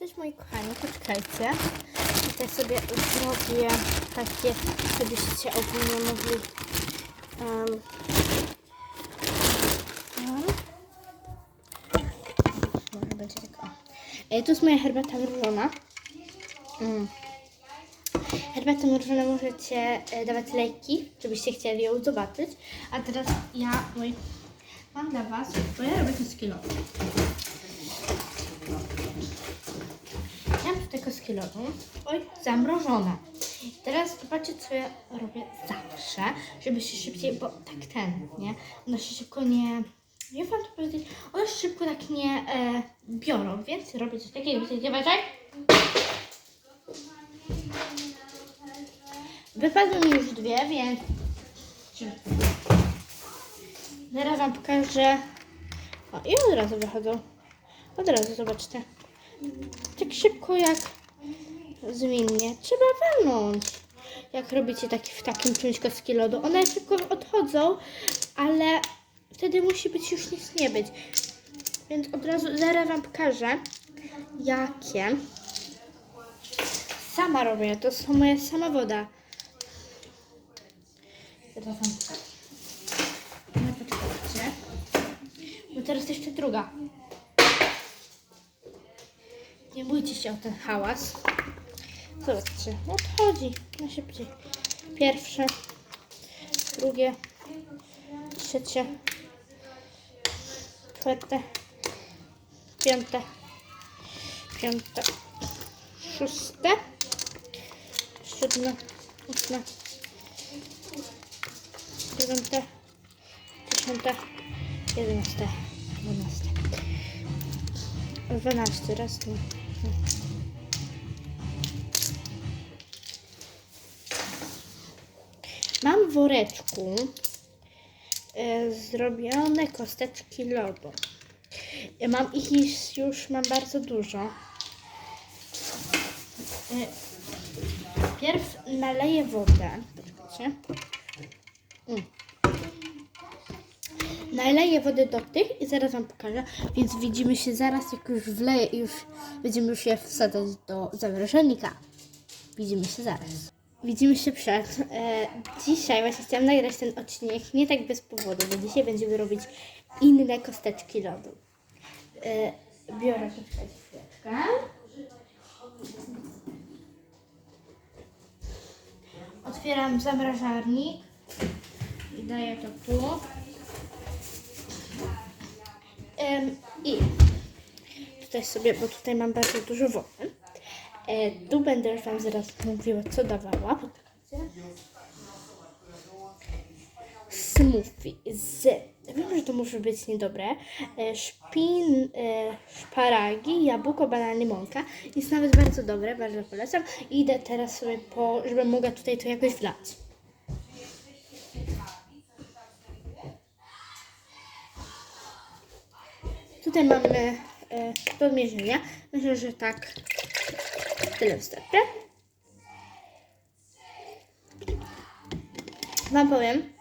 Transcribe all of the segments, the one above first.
Cześć moi kochani, poczekajcie. Tutaj sobie zrobię takie, żebyście ogólnie mogli... Um, tu jest moja herbata mrożona. Mm. Herbatę możecie e, dawać lejki, żebyście chcieli ją zobaczyć. A teraz ja, mój, mam dla Was, bo ja robię to z kilo. Lodu. Oj, zamrożone. Teraz zobaczcie, co ja robię zawsze, żeby się szybciej, bo tak ten, nie? One się szybko nie... Nie wiem, to powiedzieć. One się szybko tak nie e, biorą, więc robię coś takiego. Widzicie, uważaj. Wypadły mi już dwie, więc... Zaraz Wam pokażę. O, i od razu wychodzą. Od razu, zobaczcie tak szybko jak zwinnie. Trzeba walnąć. Jak robicie taki, w takim czymś kostki lodu. One szybko odchodzą, ale wtedy musi być już nic nie być. Więc od razu zaraz Wam pokażę, jakie. Sama robię. To są moja sama woda. Wam... No poczekajcie. Bo teraz jeszcze druga. Nie bójcie się o ten hałas. Zobaczcie, odchodzi na szybciej. Pierwsze, drugie, trzecie, czwarte, piąte, piąte, szóste, siódme, ósme, dziewiąte, dziesiąte, jedenaste, dwanaste. 12, raz, dwa. Woreczku e, zrobione kosteczki lodu. Mam ich już- już mam bardzo dużo. E, Pierw naleję wodę. Poczekajcie. Mm. Naleję wodę do tych i zaraz Wam pokażę. Więc widzimy się zaraz, jak już wleję i już będziemy już je wsadzać do zamrażalnika. Widzimy się zaraz. Widzimy się przed. E, dzisiaj właśnie chciałam nagrać ten odcinek nie tak bez powodu, bo dzisiaj będziemy robić inne kosteczki lodu. E, biorę chwileczkę. Otwieram zamrażarnik i daję to tu. Em, I tutaj sobie, bo tutaj mam bardzo dużo wody. E, tu będę Wam zaraz mówiła, co dawała. Smoothie z, wiem, że to może być niedobre, e, szpin, e, szparagi, jabłko, banan, limonka. Jest nawet bardzo dobre, bardzo polecam. Idę teraz sobie po, żebym mogła tutaj to jakoś wlać. Tutaj mamy e, do. Myślę, że tak tyle wystarczy. Wam powiem,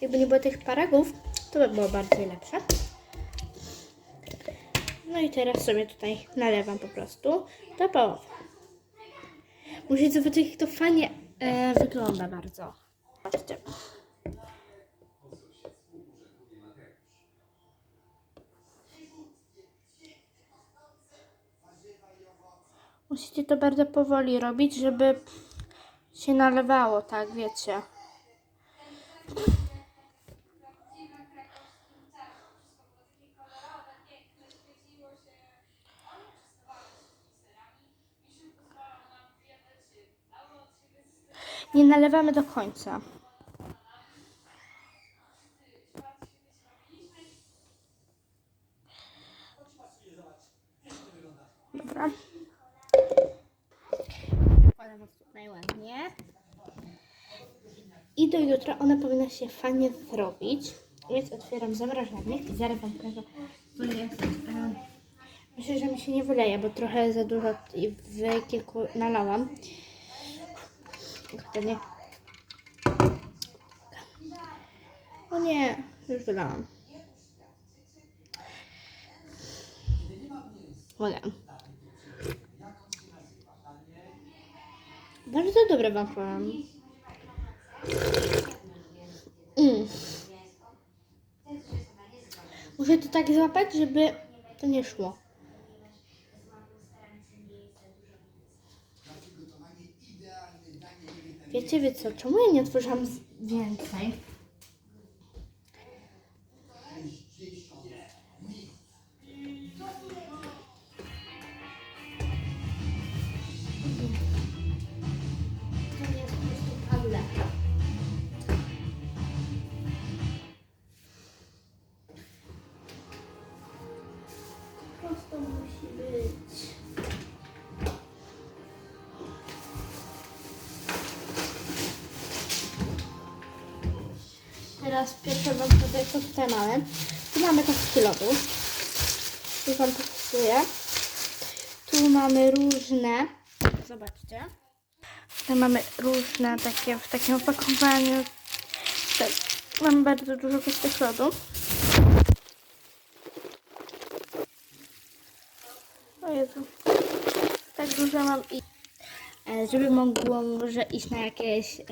jakby nie było tych paragów, to by było bardziej lepsze. No i teraz sobie tutaj nalewam po prostu do połowy. Musicie zobaczyć, jak to fajnie e, wygląda bardzo. Zobaczcie. Musicie to bardzo powoli robić, żeby się nalewało, tak, wiecie. Nie nalewamy do końca. do jutra ona powinna się fajnie zrobić. Więc otwieram zamrażarnik i zaraz wam pokażę, jest. Myślę, że mi się nie wyleje, bo trochę za dużo w kilku nalałam. Kto nie? O nie, już wylałam. Woda. Bardzo dobre wam powiem. Muszę to tak złapać, żeby to nie szło. Wiecie, wie co, czemu ja nie otworzyłam więcej? Teraz pierwsze wam tutaj, co tutaj mamy. Tu mamy kostki lodu. Tu wam pokazuję. Tu mamy różne. Zobaczcie. Tutaj mamy różne takie w takim opakowaniu. Tak, mamy bardzo dużo kostek lodu. O Jezu. Tak dużo mam i e, żeby mogło może iść na jakieś e,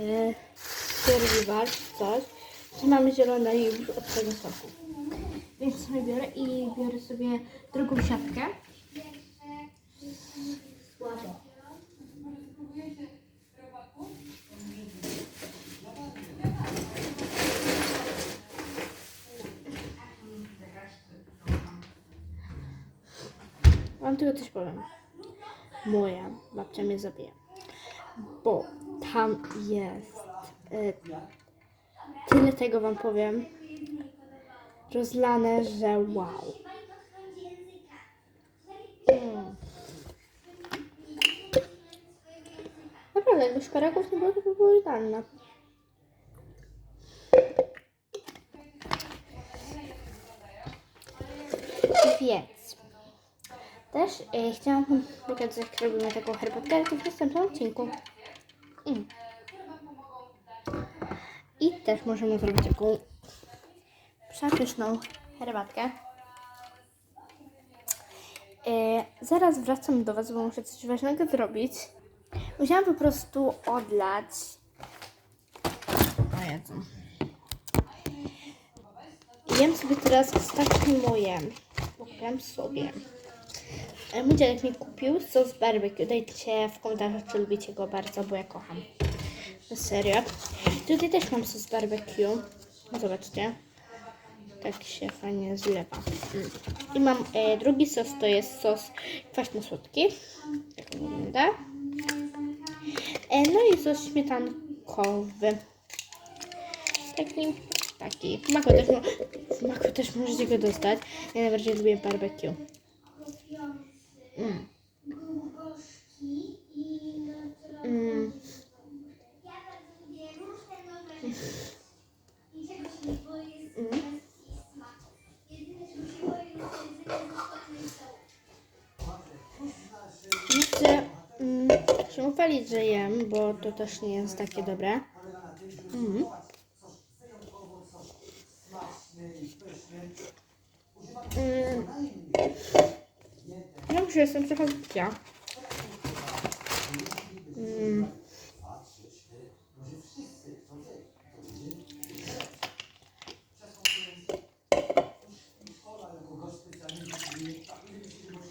survival czy coś. Mamy zielone już od tego soku. Więc sobie biorę i biorę sobie drugą siatkę. Słabo. Wam tylko coś powiem. Moja babcia mnie zabije. Bo tam jest e, tyle tego wam powiem. Rozlane, że wow. Mm. Naprawdę, jakby szparagów nie było, to by było idealne. Więc też e, chciałam wam pokazać, jak robimy taką herbatkę w następnym odcinku. Mm. I też możemy zrobić taką przepyszną herbatkę. E, zaraz wracam do Was, bo muszę coś ważnego zrobić. Musiałam po prostu odlać. O Jezu. Jem sobie teraz takie moje. Kupiłam sobie. Mój dziadek mi kupił sos barbecue. Dajcie w komentarzach, czy lubicie go bardzo, bo ja kocham. Serio. Tutaj też mam sos barbecue. No Zobaczcie. Tak się fajnie zlewa. I mam e, drugi sos, to jest sos kwaśno-słodki. Tak wygląda. E, no i sos śmietankowy. Taki, taki. W Mako też, w też możecie go dostać. Ja najbardziej lubię barbecue. Mm. Uchwalić, że jem, bo to też nie jest takie dobre. Mm. Mm. Ja jestem trochę głupia. Mm.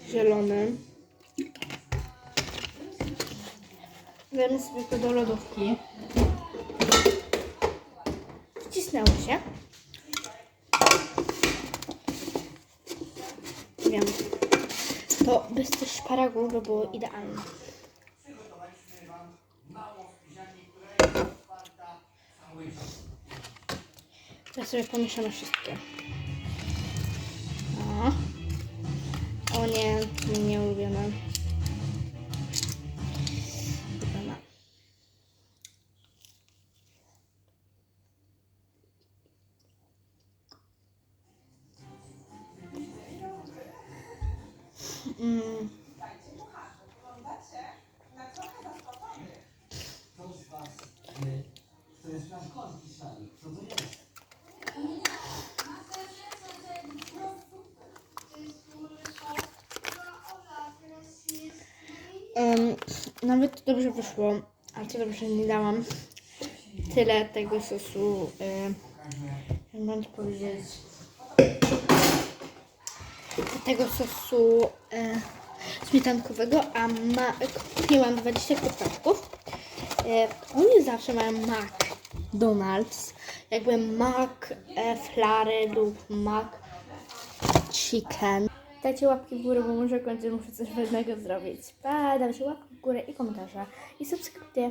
Zielony. Dajmy sobie to do lodówki. Wcisnęło się. Wiem. To bez tych szparagów by było idealne. Teraz sobie pomieszamy wszystkie. O, o nie, nie ulubione. Mm. Em, nawet dobrze wyszło, Ale to dobrze, nie dałam tyle tego sosu, y, jak to powiedzieć, tego sosu y, śmietankowego, a ma, kupiłam 20 kurczaczków. Y, oni zawsze mają McDonald's, jakby Mac e, Flary lub Mac Chicken. Dajcie łapki w górę, bo muszę kończyć, muszę coś ważnego zrobić. Pa, dajcie łapki w górę i komentarze i subskrypcje.